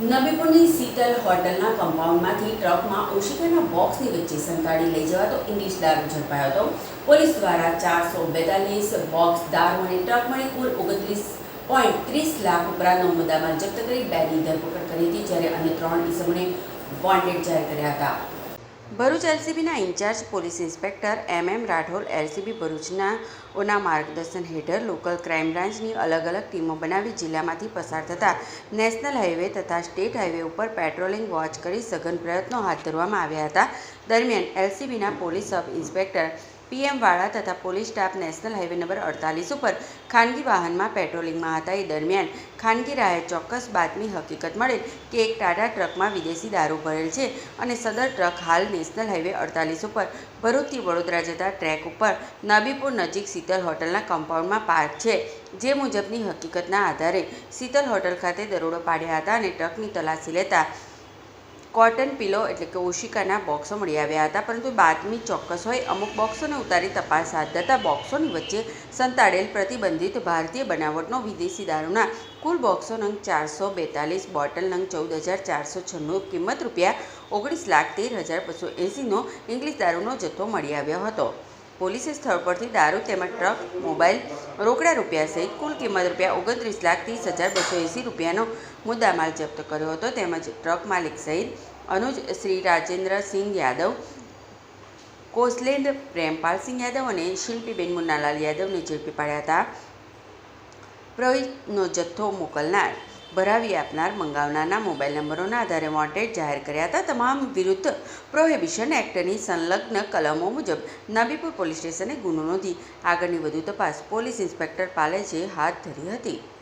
નબીપુરની શીતલ હોટલના કમ્પાઉન્ડમાંથી ટ્રકમાં ઓશિકાના બોક્સની વચ્ચે સંતાડી લઈ જવાતો ઇંગ્લિશ દારૂ ઝડપાયો હતો. પોલીસ દ્વારા ચારસો બેતાલીસ બોક્સ દારૂ અને ટ્રક મળી કુલ ઓગણત્રીસ પોઈન્ટ ત્રીસ લાખ ઉપરાંતનો મુદ્દામાલ જપ્ત કરી બેની ધરપકડ કરી હતી, જ્યારે અન્ય ત્રણ ઇસમોને વોન્ટેડ જાહેર કર્યા હતા. Bharuch એલસીબીના incharge police inspector M M Rathod LCB ભરૂચના ઓના માર્ગદર્શન હેઠળ લોકલ ક્રાઇમ બ્રાન્ચની અલગ અલગ ટીમો બનાવી જિલ્લામાંથી પસાર થતા નેશનલ હાઈવે તથા સ્ટેટ હાઈવે ઉપર પેટ્રોલિંગ વોચ કરી સઘન પ્રયત્નો હાથ ધરવામાં આવ્યા હતા. દરમિયાન એલસીબીના police sub inspector PM Vala તથા police staff national highway number અડતાલીસ ઉપર ખાનગી વાહનમાં પેટ્રોલિંગમાં હતા. એ દરમિયાન ખાનગી રાહે ચોક્કસ બાતમી હકીકત મળેલ કે એક ટાટા ટ્રકમાં વિદેશી દારૂ ભરેલ છે અને સદર ટ્રક હાલ નેશનલ હાઈવે અડતાલીસ ઉપર ભરૂચથી વડોદરા જતા ટ્રેક ઉપર નબીપુર નજીક શીતલ હોટલના કમ્પાઉન્ડમાં પાર્ક છે. જે મુજબની હકીકતના આધારે શીતલ હોટલ ખાતે દરોડો પાડ્યા હતા અને ટ્રકની તલાશી લેતા કોટન પિલો એટલે કે ઓશિકાના બોક્સો મળી આવ્યા હતા, પરંતુ બાતમી ચોક્કસ હોય અમુક બોક્સોને ઉતારી તપાસ હાથ ધરતા બોક્સોની વચ્ચે સંતાડેલ પ્રતિબંધિત ભારતીય બનાવટનો વિદેશી દારૂના કુલ બોક્સો નંગ ચારસો બેતાલીસ, બોટલ નંગ ચૌદ હજાર ચારસો છન્નું, કિંમત રૂપિયા ઓગણીસ લાખ તેર હજાર બસો એંસીનો ઇંગ્લિશ દારૂનો જથ્થો મળી આવ્યો હતો. પોલીસે સ્થળ પરથી દારૂ તેમજ ટ્રક, મોબાઈલ રોકડા રૂપિયા સહિત કુલ કિંમત રૂપિયા ઓગણત્રીસ લાખ ત્રીસ હજાર બસો એંસી રૂપિયાનો મુદ્દામાલ જપ્ત કર્યો હતો. તેમજ ટ્રક માલિક સહિત અનુજ શ્રી રાજેન્દ્રસિંહ યાદવ, કોસલેન્ડ પ્રેમપાલસિંહ યાદવ અને શિલ્પીબેન મુન્નાલાલ યાદવને ઝડપી પાડ્યા હતા. પ્રવીણનો જથ્થો મોકલનાર ભરાવી આપનાર મંગાવનારના મોબાઈલ નંબરોના આધારે વોન્ટેડ જાહેર કર્યા હતા તમામ વિરુદ્ધ પ્રોહિબિશન એક્ટની સંલગ્ન કલમો મુજબ નાબીપુર પોલીસ સ્ટેશને ગુનો નોંધી આગળની વધુ તપાસ પોલીસ ઇન્સ્પેક્ટર પાલેજે હાથ ધરી હતી.